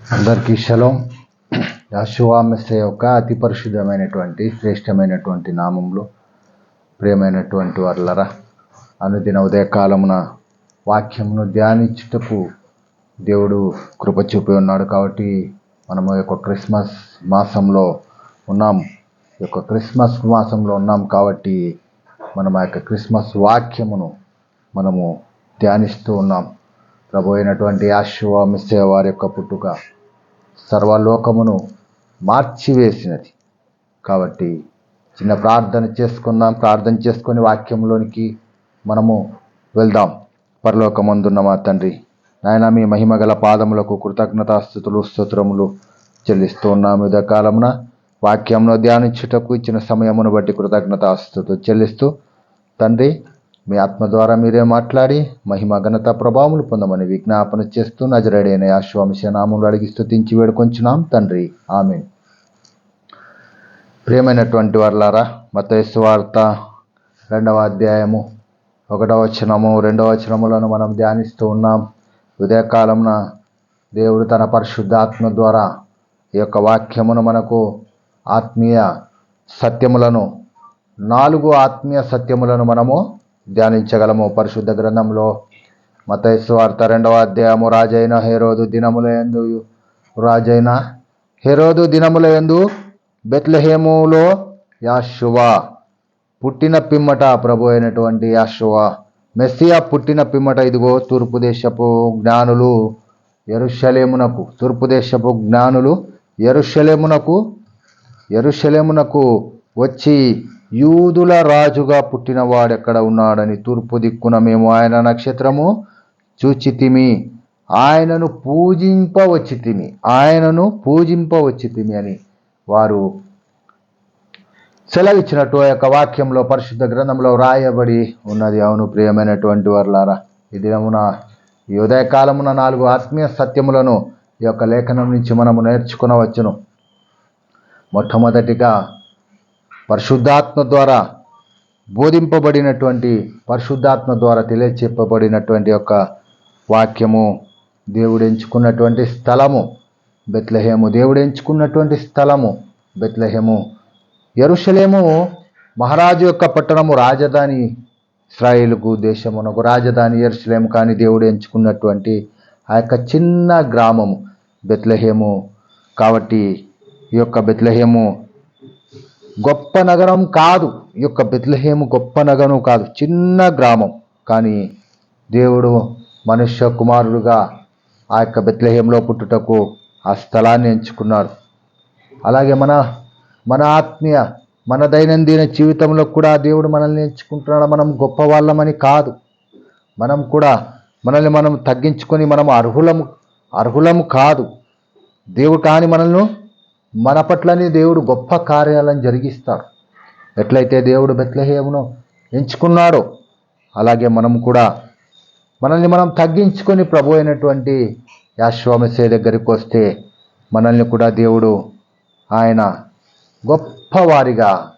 అందరికీ షలోం యాశువామెస్స యొక్క అతి పరిశుద్ధమైనటువంటి శ్రేష్టమైనటువంటి నామంలో ప్రియమైనటువంటి వర్లరా అనుదిన ఉదయకాలమున వాక్యమును ధ్యానించుటకు దేవుడు కృప చూపి ఉన్నాడు కాబట్టి మనము యొక్క క్రిస్మస్ మాసంలో ఉన్నాం. యొక్క క్రిస్మస్ మాసంలో ఉన్నాం కాబట్టి మనం ఆ యొక్క క్రిస్మస్ వాక్యమును మనము ధ్యానిస్తూ ఉన్నాం. ప్రభు అయినటువంటి యాశువా మిస్సే వారి యొక్క పుట్టుక సర్వలోకమును మార్చివేసినది. కాబట్టి చిన్న ప్రార్థన చేసుకుందాం ప్రార్థన చేసుకొని వాక్యంలోనికి మనము వెళ్దాం. పరలోకమందున్న మా తండ్రి నాయన మీ మహిమగల పాదములకు కృతజ్ఞతాస్థుతులు స్తోత్రములు చెల్లిస్తూ ఉన్నాము ఇదే కాలమున. వాక్యంలో ధ్యానించుటకు ఇచ్చిన సమయమును బట్టి కృతజ్ఞతాస్థుతులు చెల్లిస్తూ తండ్రి మీ ఆత్మ ద్వారా మీరే మాట్లాడి మహిమ ఘనత ప్రభావములు పొందమని విజ్ఞాపన చేస్తూ నజరడైన యాశ్వామిష నామములు అడిగి స్థుతించి వేడుకొంచున్నాం. తండ్రి ఆమె ప్రియమైనటువంటి వర్లారా మతయస్సు వార్త రెండవ అధ్యాయము ఒకటవ వచనము రెండవ వచనములను మనం ధ్యానిస్తూ ఉన్నాం. ఉదయకాలమున దేవుడు తన పరిశుద్ధాత్మ ద్వారా ఈ యొక్క వాక్యమును మనకు ఆత్మీయ సత్యములను నాలుగు ఆత్మీయ సత్యములను మనము ధ్యానించగలము. పరిశుద్ధ గ్రంథంలో మతైసు రెండవ అధ్యాయము. రాజైన హేరోదు దినముల ఎందు రాజైన హేరోదు దినముల ఎందు బెత్లహేములో యాశువా పుట్టిన పిమ్మట ప్రభు అయినటువంటి యాశువా మెస్సియా పుట్టిన పిమ్మట ఇదిగో తూర్పు దేశపు జ్ఞానులు ఎరుషలేమునకు తూర్పు దేశపు జ్ఞానులు ఎరుషలేమునకు ఎరుషలేమునకు వచ్చి యూదుల రాజుగా పుట్టినవాడు ఎక్కడ ఉన్నాడని తూర్పు దిక్కున మేము ఆయన నక్షత్రము చూచితిమి. ఆయనను పూజింపవచ్చితిమి. ఆయనను పూజింపవచ్చితిమి అని వారు సెలవిచ్చినట్టు ఆ యొక్క వాక్యంలో పరిశుద్ధ గ్రంథంలో రాయబడి ఉన్నది. అవును ప్రియమైనటువంటి వర్లారా ఈ దినమున ఈ ఉదయకాలమున నాలుగు ఆత్మీయ సత్యములను ఈ యొక్క లేఖనం నుంచి మనము నేర్చుకునవచ్చును. మొట్టమొదటిగా పరిశుద్ధాత్మ ద్వారా బోధింపబడినటువంటి పరిశుద్ధాత్మ ద్వారా తెలియచెప్పబడినటువంటి యొక్క వాక్యము దేవుడు ఎంచుకున్నటువంటి స్థలము బెత్లహేము దేవుడు ఎంచుకున్నటువంటి స్థలము బెత్లహేము. ఎరుషలేము మహారాజు యొక్క పట్టణము రాజధాని ఇస్రాయేలుకు దేశమునకు రాజధాని ఎరుసలేము కానీ దేవుడు ఎంచుకున్నటువంటి ఆ యొక్క చిన్న గ్రామము బెత్లహేము. కాబట్టి ఈ యొక్క బెత్లహేము గొప్ప నగరం కాదు. ఈ యొక్క బెత్లహేము గొప్ప నగరం కాదు. చిన్న గ్రామం. కానీ దేవుడు మనుష్య కుమారుడుగా ఆ యొక్క బెత్లహేంలో పుట్టుటకు ఆ స్థలాన్ని ఎంచుకున్నాడు అలాగే మన మన ఆత్మీయ మన దైనందిన జీవితంలో కూడా దేవుడు మనల్ని ఎంచుకుంటున్నాడు. మనం గొప్ప వాళ్ళమని కాదు. మనం కూడా మనల్ని మనం తగ్గించుకొని మనం అర్హులము అర్హులము కాదు. దేవుడు కాని మనల్ని మన పట్లని దేవుడు గొప్ప కార్యాలను జరిగిస్తాడు. ఎట్లయితే దేవుడు బెత్లహేమును ఎంచుకున్నాడో అలాగే మనం కూడా మనల్ని మనం తగ్గించుకొని ప్రభు అయినటువంటి యాశ్వామసే దగ్గరికి వస్తే మనల్ని కూడా దేవుడు ఆయన గొప్పవారిగా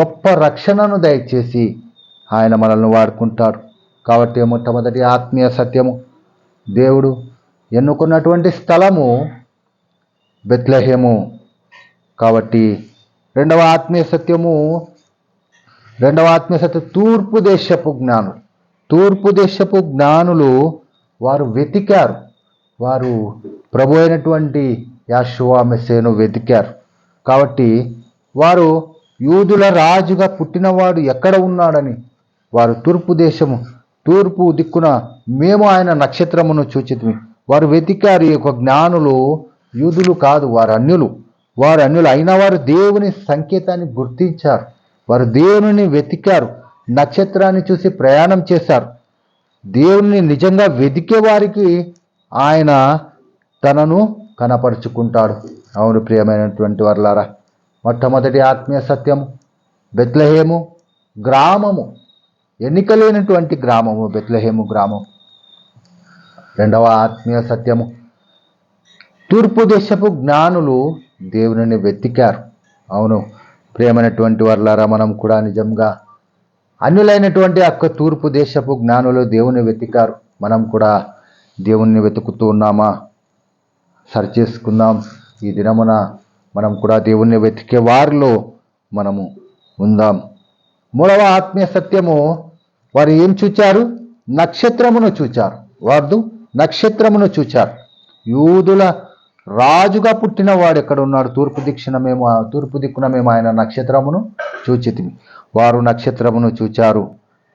గొప్ప రక్షణను దయచేసి ఆయన మనల్ని వాడుకుంటాడు. కాబట్టి మొట్టమొదటి ఆత్మీయ సత్యము. దేవుడు ఎన్నుకున్నటువంటి స్థలము బెత్లహేము కాబట్టి రెండవ ఆత్మీయ సత్యము రెండవ ఆత్మీయ సత్యం తూర్పు దేశపు జ్ఞానులు. తూర్పు దేశపు జ్ఞానులు వారు వెతికారు. వారు ప్రభు అయినటువంటి యాశువా మెస్సేను వెతికారు. కాబట్టి వారు యూదుల రాజుగా పుట్టినవాడు ఎక్కడ ఉన్నాడని వారు తూర్పు దేశము తూర్పు దిక్కున మేము ఆయన నక్షత్రమును చూచితిమి. వారు వెతికారు ఈ యొక్క జ్ఞానులు యూదులు కాదు వారు అన్యులు. వారు అన్యులు అయిన వారు దేవుని సంకేతాన్ని గుర్తించారు. వారు దేవుని వెతికారు. నక్షత్రాన్ని చూసి ప్రయాణం చేశారు. దేవుని నిజంగా వెతికే వారికి ఆయన తనను కనపరుచుకుంటాడు. అవును ప్రియమైనటువంటి వర్లారా మొట్టమొదటి ఆత్మీయ సత్యము బెత్లహేము గ్రామము ఎన్నికలేనటువంటి గ్రామము బెత్లహేము గ్రామం. రెండవ ఆత్మీయ సత్యము తూర్పు దేశపు జ్ఞానులు దేవుని వెతికారు. అవును ప్రేమైనటువంటి వర్లారా మనం కూడా నిజంగా అన్యులైనటువంటి అక్క తూర్పు దేశపు జ్ఞానులు దేవుని వెతికారు. మనం కూడా దేవుణ్ణి వెతుకుతూ ఉన్నామా? సరి చేసుకుందాం. ఈ దినమున మనం కూడా దేవుణ్ణి వెతికే వారిలో మనము ఉందాం. మూడవ ఆత్మీయ సత్యము వారు ఏం చూచారు? నక్షత్రమును చూచారు. వారు నక్షత్రమును చూచారు. యూదుల రాజుగా పుట్టిన వాడు ఎక్కడ ఉన్నాడు? తూర్పు దిక్షణ మేము తూర్పు దిక్కున మేము ఆయన నక్షత్రమును చూచితిమి. వారు నక్షత్రమును చూచారు.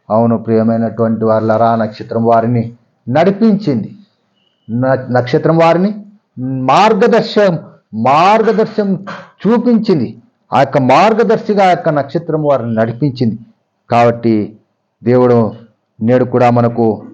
అవును ప్రియమైనటువంటి వాళ్ళరా నక్షత్రం వారిని నడిపించింది. నక్షత్రం వారిని మార్గదర్శం మార్గదర్శం చూపించింది. ఆ యొక్క మార్గదర్శిగా ఆ యొక్క నక్షత్రం వారిని నడిపించింది. కాబట్టి దేవుడు నేడు కూడా మనకు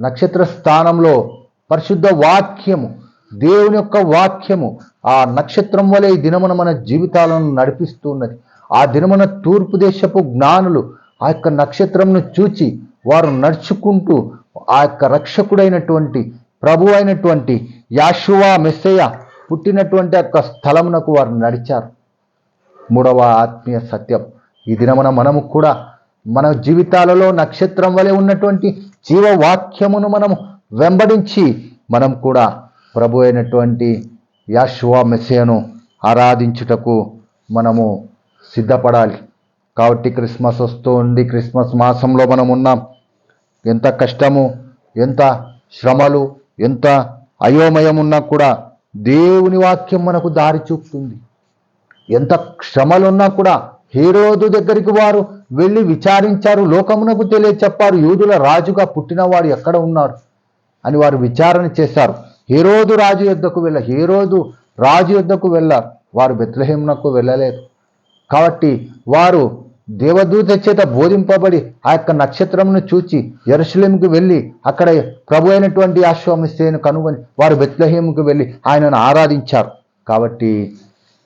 నక్షత్ర స్థానంలో పరిశుద్ధ వాక్యము దేవుని యొక్క వాక్యము ఆ నక్షత్రం వలె ఈ దినమున మన జీవితాలను నడిపిస్తున్నది. ఆ దినమున తూర్పు దేశపు జ్ఞానులు ఆ యొక్క నక్షత్రంను చూచి వారు నడుచుకుంటూ ఆ యొక్క రక్షకుడైనటువంటి ప్రభు అయినటువంటి యాశువా మెస్సయ్య పుట్టినటువంటి యొక్క స్థలమునకు వారు నడిచారు. మూడవ ఆత్మీయ సత్యం. ఈ దినమున మనము కూడా మన జీవితాలలో నక్షత్రం వలె ఉన్నటువంటి జీవవాక్యమును మనము వెంబడించి మనం కూడా ప్రభు అయినటువంటి యాశువా మెస్సేను ఆరాధించుటకు మనము సిద్ధపడాలి. కాబట్టి క్రిస్మస్ వస్తూ ఉంది క్రిస్మస్ మాసంలో మనం ఉన్నాం. ఎంత కష్టము ఎంత శ్రమలు ఎంత అయోమయం ఉన్నా కూడా దేవుని వాక్యం మనకు దారి చూపుతుంది. ఎంత శ్రమలున్నా కూడా హీరోదు దగ్గరికి వారు వెళ్ళి విచారించారు. లోకమునకు తెలియచెప్పారు. యూదుల రాజుగా పుట్టినవాడు ఎక్కడ ఉన్నారు అని వారు విచారణ చేశారు. హీరోదు రాజు యుద్ధకు వెళ్ళ హీరోదు రాజు యుద్ధకు వెళ్ళారు వారు బెత్లహేమునకు వెళ్ళలేదు. కాబట్టి వారు దేవదూత చేత బోధింపబడి ఆ యొక్క నక్షత్రమును చూచి ఎరుసలేముకు వెళ్ళి అక్కడ ప్రభు అయినటువంటి ఆశ్వమిస్తేను కనుగొని వారు బెత్లహేముకు వెళ్ళి ఆయనను ఆరాధించారు. కాబట్టి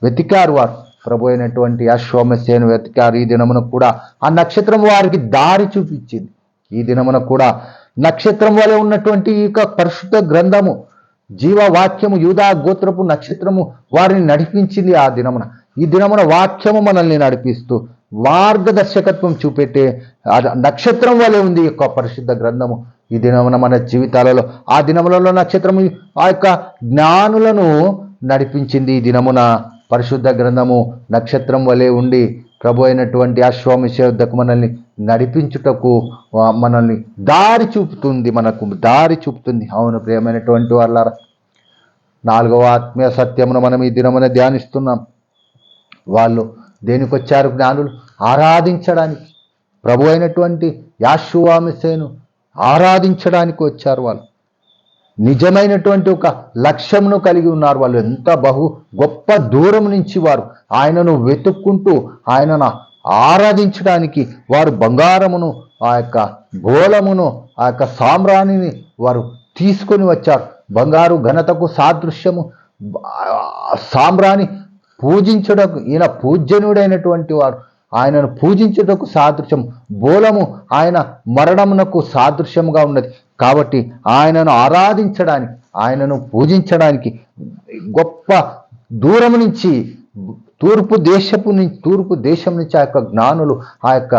వెతికారు వారు. ప్రభు అయినటువంటి అశ్వమసేను వెతికారు. ఈ దినమున కూడా ఆ నక్షత్రం వారికి దారి చూపించింది. ఈ దినమున కూడా నక్షత్రం వలె ఉన్నటువంటి ఈ యొక్క పరిశుద్ధ గ్రంథము జీవవాక్యము యూదా గోత్రపు నక్షత్రము వారిని నడిపించింది ఆ దినమున. ఈ దినమున వాక్యము మనల్ని నడిపిస్తూ మార్గదర్శకత్వం చూపెట్టే నక్షత్రం వలె ఉంది యొక్క పరిశుద్ధ గ్రంథము. ఈ దినమున మన జీవితాలలో ఆ దినములలో నక్షత్రము ఆ యొక్క జ్ఞానులను నడిపించింది ఈ దినమున. పరిశుద్ధ గ్రంథము నక్షత్రం వలె ఉండి ప్రభు అయినటువంటి అశ్వామిష మనల్ని నడిపించుటకు మనల్ని దారి చూపుతుంది మనకు దారి చూపుతుంది. అవును ప్రియమైనటువంటి వాళ్ళారా నాలుగవ ఆత్మీయ సత్యమును మనం ఈ దినమున ధ్యానిస్తున్నాం. వాళ్ళు దేనికి వచ్చారు జ్ఞానులు? ఆరాధించడానికి. ప్రభు అయినటువంటి యాశువామిసేను ఆరాధించడానికి వచ్చారు వాళ్ళు. నిజమైనటువంటి ఒక లక్ష్యమును కలిగి ఉన్నారు వాళ్ళు. ఎంత బహు గొప్ప దూరం నుంచి వారు ఆయనను వెతుక్కుంటూ ఆయనను ఆరాధించడానికి వారు బంగారమును ఆ యొక్క గోళమును ఆ యొక్క సామ్రాణిని వారు తీసుకొని వచ్చారు. బంగారు ఘనతకు సాదృశ్యము. సామ్రాణి పూజించుటకు ఈయన పూజ్యనుడైనటువంటి వారు ఆయనను పూజించుటకు సాదృశ్యం. బోలము ఆయన మరణమునకు సాదృశ్యముగా ఉన్నది. కాబట్టి ఆయనను ఆరాధించడానికి ఆయనను పూజించడానికి గొప్ప దూరం నుంచి తూర్పు దేశపు నుంచి తూర్పు దేశం నుంచి ఆ యొక్క జ్ఞానులు ఆ యొక్క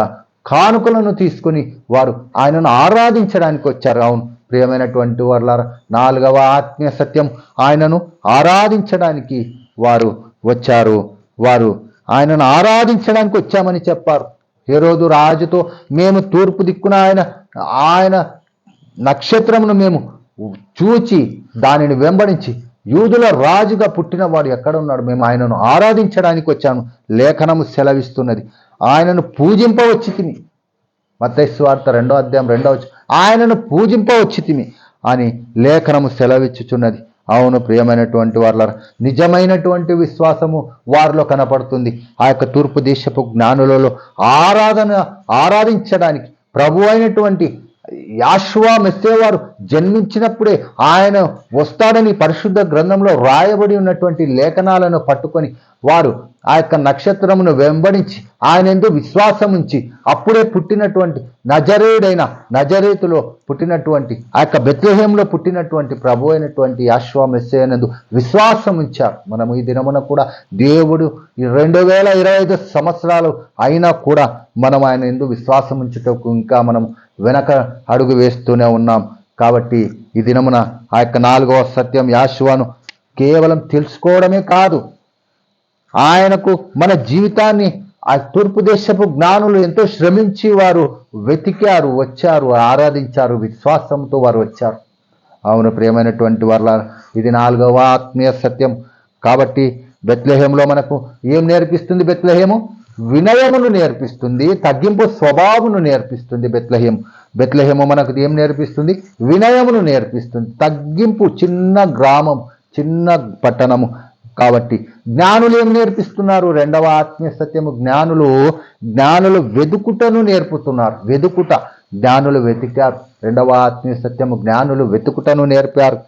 కానుకలను తీసుకొని వారు ఆయనను ఆరాధించడానికి వచ్చారు. అవును ప్రియమైనటువంటి వాళ్ళ నాలుగవ ఆత్మీయ సత్యం ఆయనను ఆరాధించడానికి వారు వచ్చారు. వారు ఆయనను ఆరాధించడానికి వచ్చామని చెప్పారు. హేరోదు రాజుతో మేము తూర్పు దిక్కున ఆయన ఆయన నక్షత్రమును మేము చూచి దానిని వెంబడించి యూదుల రాజుగా పుట్టినవాడు ఎక్కడ ఉన్నాడు? మేము ఆయనను ఆరాధించడానికి వచ్చాను లేఖనము సెలవిస్తున్నది. ఆయనను పూజింపవచ్చి తిని. మత్తైస్వార్త రెండో అధ్యాయం రెండో ఆయనను పూజింపవచ్చి తిని అని లేఖనము సెలవిచ్చుచున్నది. అవును ప్రియమైనటువంటి వాళ్ళ నిజమైనటువంటి విశ్వాసము వారిలో కనపడుతుంది. ఆ యొక్క తూర్పు దేశపు జ్ఞానులలో ఆరాధన ఆరాధించడానికి ప్రభు అయినటువంటి యాశ్వా మెస్సేవారు జన్మించినప్పుడే ఆయన వస్తాడని పరిశుద్ధ గ్రంథంలో రాయబడి ఉన్నటువంటి లేఖనాలను పట్టుకొని వారు ఆ యొక్క నక్షత్రమును వెంబడించి ఆయన ఎందు విశ్వాసం ఉంచి అప్పుడే పుట్టినటువంటి నజరేయుడైన నజరేతులో పుట్టినటువంటి ఆ యొక్క బెత్లహేంలో పుట్టినటువంటి ప్రభు అయినటువంటి యాశ్వా మెస్సేనందు విశ్వాసం ఉంచారు. మనము ఈ దినమున కూడా దేవుడు ఈ రెండు వేల ఇరవై ఐదు సంవత్సరాలు అయినా కూడా మనం ఆయన ఎందు విశ్వాసం ఉంచుటకు ఇంకా మనం వెనక అడుగు వేస్తూనే ఉన్నాం. కాబట్టి ఈ దినమున ఆ యొక్క నాలుగవ సత్యం యాశువాను కేవలం తెలుసుకోవడమే కాదు ఆయనకు మన జీవితాన్ని ఆ తూర్పు దేశపు జ్ఞానులు ఎంతో శ్రమించి వారు వెతికారు వచ్చారు ఆరాధించారు విశ్వాసంతో వారు వచ్చారు. అవును ప్రియమైనటువంటి వాళ్ళ ఇది నాలుగవ ఆత్మీయ సత్యం. కాబట్టి బెత్లహేములో మనకు ఏం నేర్పిస్తుంది బెత్లహేము? వినయమును నేర్పిస్తుంది తగ్గింపు స్వభావమును నేర్పిస్తుంది బెత్లహేం. బెత్లహేము మనకు ఏం నేర్పిస్తుంది? వినయమును నేర్పిస్తుంది. తగ్గింపు చిన్న గ్రామం చిన్న పట్టణము. కాబట్టి జ్ఞానులు ఏం నేర్పిస్తున్నారు? రెండవ ఆత్మీయ సత్యము జ్ఞానులు జ్ఞానులు వెదుకుటను నేర్పుతున్నారు. వెదుకుట జ్ఞానులు వెతికారు. రెండవ ఆత్మీయ సత్యము జ్ఞానులు వెతుకుటను నేర్పారు.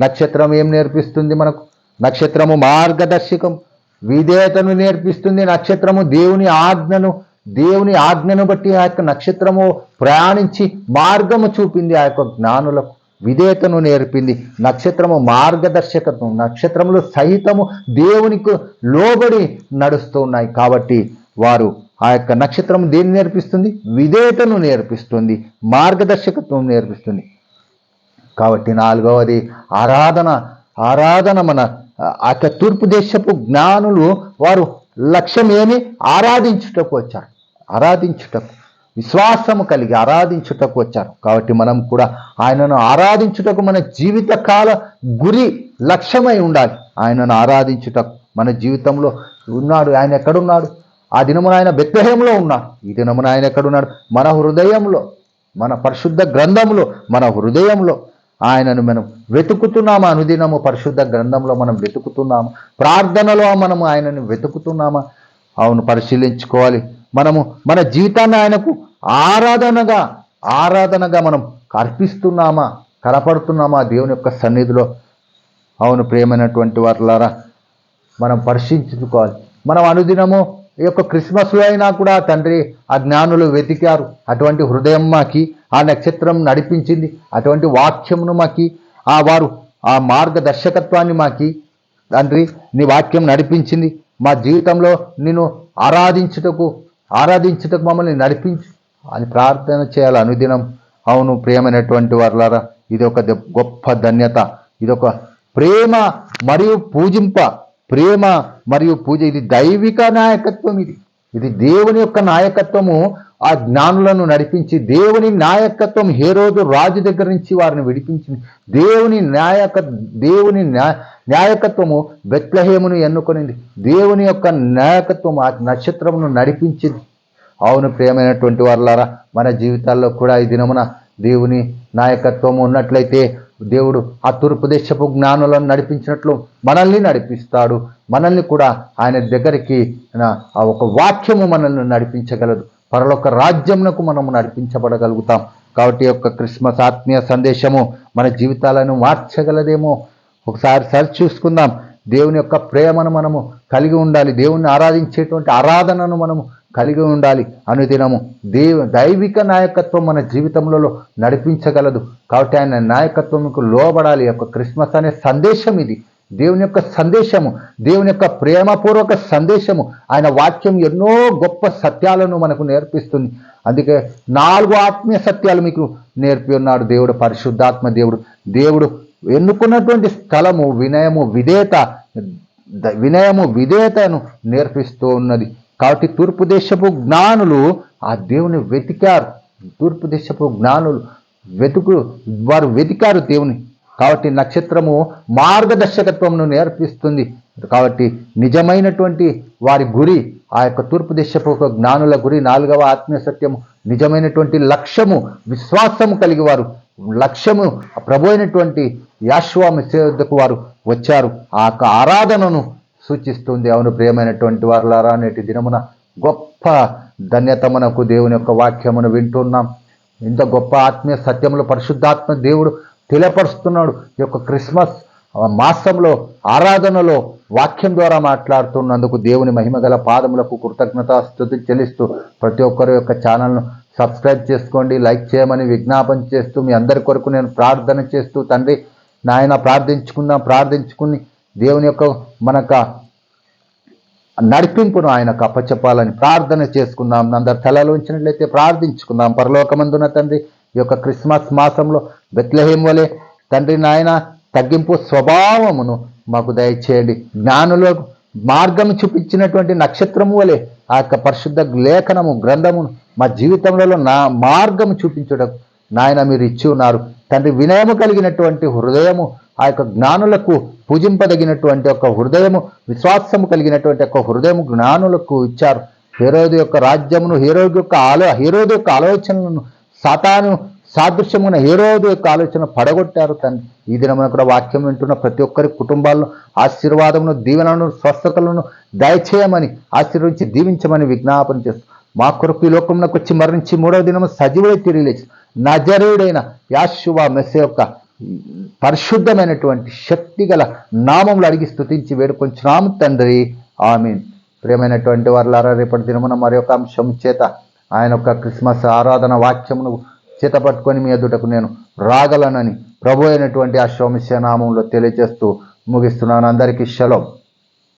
నక్షత్రం ఏం నేర్పిస్తుంది మనకు? నక్షత్రము మార్గదర్శకం. విధేయతను నేర్పిస్తుంది నక్షత్రము దేవుని ఆజ్ఞను దేవుని ఆజ్ఞను బట్టి ఆ యొక్క నక్షత్రము ప్రయాణించి మార్గము చూపింది ఆ యొక్క జ్ఞానులకు. విధేయతను నేర్పింది నక్షత్రము మార్గదర్శకత్వం నక్షత్రములు సహితము దేవునికి లోబడి నడుస్తూ ఉన్నాయి కాబట్టి వారు ఆ యొక్క నక్షత్రం దేన్ని నేర్పిస్తుంది? విధేయతను నేర్పిస్తుంది మార్గదర్శకత్వం నేర్పిస్తుంది. కాబట్టి నాలుగవది ఆరాధన ఆరాధన మన ఆ తూర్పు దేశపు జ్ఞానులు వారు లక్ష్యం ఏమి ఆరాధించుటకు వచ్చారు. ఆరాధించుటకు. విశ్వాసము కలిగి ఆరాధించుటకు వచ్చారు. కాబట్టి మనం కూడా ఆయనను ఆరాధించుటకు మన జీవితకాల గురి లక్ష్యమై ఉండాలి. ఆయనను ఆరాధించుటకు. మన జీవితంలో ఉన్నాడు ఆయన ఎక్కడున్నాడు? ఆ దినమున ఆయన బెత్లహేంలో ఉన్నాడు. ఈ దినమున ఆయన ఎక్కడున్నాడు? మన హృదయంలో మన పరిశుద్ధ గ్రంథంలో మన హృదయంలో. ఆయనను మనం వెతుకుతున్నామా? అనుదినము పరిశుద్ధ గ్రంథంలో మనం వెతుకుతున్నాము? ప్రార్థనలో మనము ఆయనను వెతుకుతున్నామా? అవును పరిశీలించుకోవాలి. మనము మన జీవితాన్ని ఆయనకు ఆరాధనగా ఆరాధనగా మనం అర్పిస్తున్నామా? కనపడుతున్నామా దేవుని యొక్క సన్నిధిలో? అవును ప్రేమైనటువంటి వాటిలారా మనం పరిశీలించుకోవాలి. మనం అనుదినము ఈ యొక్క క్రిస్మస్లో అయినా కూడా తండ్రి ఆ జ్ఞానులు వెతికారు. అటువంటి హృదయం మాకి ఆ నక్షత్రం నడిపించింది. అటువంటి వాక్యమును మాకి ఆ వారు ఆ మార్గదర్శకత్వాన్ని మాకి తండ్రి నీ వాక్యం నడిపించింది. మా జీవితంలో నేను ఆరాధించుటకు ఆరాధించుటకు మమ్మల్ని నడిపించు అని ప్రార్థన చేయాలి అనుదినం. అవును ప్రియమైనటువంటి వర్లారా ఇది ఒక గొప్ప ధన్యత ఇది ఒక ప్రేమ మరియు పూజింప ప్రేమ మరియు పూజ. ఇది దైవిక నాయకత్వం ఇది. ఇది దేవుని యొక్క నాయకత్వము. ఆ జ్ఞానులను నడిపించి దేవుని నాయకత్వం ఏ రోజు రాజు దగ్గర నుంచి వారిని విడిపించింది దేవుని నాయక దేవుని నాయకత్వము బెత్లహేమును ఎన్నుకొనింది. దేవుని యొక్క నాయకత్వం ఆ నక్షత్రమును నడిపించింది. అవును ప్రియమైనటువంటి వారులారా మన జీవితాల్లో కూడా ఈ దినమున దేవుని నాయకత్వం ఉన్నట్లయితే దేవుడు ఆ తూర్పు దేశపు జ్ఞానులను నడిపించినట్లు మనల్ని నడిపిస్తాడు. మనల్ని కూడా ఆయన దగ్గరికి ఆ ఒక వాక్యము మనల్ని నడిపించగలదు. పరలోక రాజ్యమునకు మనము నడిపించబడగలుగుతాం. కాబట్టి యొక్క క్రిస్మస్ ఆత్మీయ సందేశము మన జీవితాలను మార్చగలదేమో? ఒకసారి సరి చూసుకుందాం. దేవుని యొక్క ప్రేమను మనము కలిగి ఉండాలి. దేవుణ్ణి ఆరాధించేటువంటి ఆరాధనను మనము కలిగి ఉండాలి. అనుదినము దేవ దైవిక నాయకత్వం మన జీవితంలో నడిపించగలదు. కాబట్టి ఆయన నాయకత్వంకు లోబడాలి. యొక్క క్రిస్మస్ అనే సందేశం ఇది. దేవుని యొక్క సందేశము దేవుని యొక్క ప్రేమపూర్వక సందేశము ఆయన వాక్యం ఎన్నో గొప్ప సత్యాలను మనకు నేర్పిస్తుంది. అందుకే నాలుగు ఆత్మీయ సత్యాలు మీకు నేర్పి ఉన్నాడు దేవుడు పరిశుద్ధాత్మ దేవుడు. దేవుడు ఎన్నుకున్నటువంటి స్థలము వినయము విధేయత వినయము విధేయతను నేర్పిస్తూ ఉన్నది. కాబట్టి తూర్పు దేశపు జ్ఞానులు ఆ దేవుని వెతికారు. తూర్పు దేశపు జ్ఞానులు వెతుకు వారు వెతికారు దేవుని. కాబట్టి నక్షత్రము మార్గదర్శకత్వంను నేర్పిస్తుంది. కాబట్టి నిజమైనటువంటి వారి గురి ఆ యొక్క తూర్పు దేశపు జ్ఞానుల గురి నాలుగవ ఆత్మీయ సత్యము నిజమైనటువంటి లక్ష్యము విశ్వాసము కలిగి వారు. లక్ష్యము ప్రభు అయినటువంటి యాశ్వామి సేవకు వారు వచ్చారు. ఆ యొక్క ఆరాధనను సూచిస్తుంది. అవును ప్రియమైనటువంటి వారులారా నేటి దినమున గొప్ప ధన్యత మనకు దేవుని యొక్క వాక్యమును వింటున్నాం. ఇంత గొప్ప ఆత్మీయ సత్యములు పరిశుద్ధాత్మ దేవుడు తెలియపరుస్తున్నాడు ఈ యొక్క క్రిస్మస్ మాసంలో ఆరాధనలో వాక్యం ద్వారా మాట్లాడుతున్నందుకు దేవుని మహిమగల పాదములకు కృతజ్ఞత స్థుతి చెల్లిస్తూ ప్రతి ఒక్కరి యొక్క ఛానల్ను సబ్స్క్రైబ్ చేసుకోండి లైక్ చేయమని విజ్ఞాపన చేస్తూ మీ అందరి కొరకు నేను ప్రార్థన చేస్తూ తండ్రి నాయన ప్రార్థించుకుందాం ప్రార్థించుకుని దేవుని యొక్క మనక నడిపింపును ఆయనకు అప్పచెప్పాలని ప్రార్థన చేసుకుందాం. అందరు తలలో ఉంచినట్లయితే ప్రార్థించుకుందాం. పరలోకమందున తండ్రి ఈ యొక్క క్రిస్మస్ మాసంలో బెత్లహేం వలె తండ్రి నాయన తగ్గింపు స్వభావమును మాకు దయచేయండి. జ్ఞానులో మార్గం చూపించినటువంటి నక్షత్రము వలె ఆ యొక్క పరిశుద్ధ లేఖనము గ్రంథమును మా జీవితంలో నా మార్గం చూపించడం నాయన మీరు ఇచ్చి ఉన్నారు. తండ్రి వినయము కలిగినటువంటి హృదయము ఆ యొక్క జ్ఞానులకు పూజింపదగినటువంటి ఒక హృదయము విశ్వాసము కలిగినటువంటి ఒక హృదయము జ్ఞానులకు ఇచ్చారు. హీరోదు యొక్క రాజ్యమును హీరోదు యొక్క ఆలో హీరోదు యొక్క ఆలోచనలను సాతాను సాదృశ్యమున హీరోదు యొక్క ఆలోచన పడగొట్టారు తను ఈ దినమున కూడా వాక్యం వింటున్న ప్రతి ఒక్కరి కుటుంబాల్లో ఆశీర్వాదమును దీవెనను స్వస్థతలను దయచేయమని ఆశీర్వించి దీవించమని విజ్ఞాపన చేస్తూ మా కొరకు ఈ లోకంలోకి వచ్చి మరణించి మూడవ దినము సజీవుడే తిరిగి లేచి నజరుడైన యాశువా మెస్స యొక్క పరిశుద్ధమైనటువంటి శక్తి గల నామంలో అడిగి స్థుతించి వేడుకొంచున్నాము తండ్రి. ఆమె ప్రియమైనటువంటి వారులారా రేపటి దినమున మరి ఒక అంశం చేత ఆయన యొక్క క్రిస్మస్ ఆరాధన వాక్యమును చేత పట్టుకొని మీ ఎదుటకు నేను రాగలనని ప్రభు అయినటువంటి ఆ శోమిష్య నామంలో తెలియజేస్తూ ముగిస్తున్నాను. అందరికీ శలో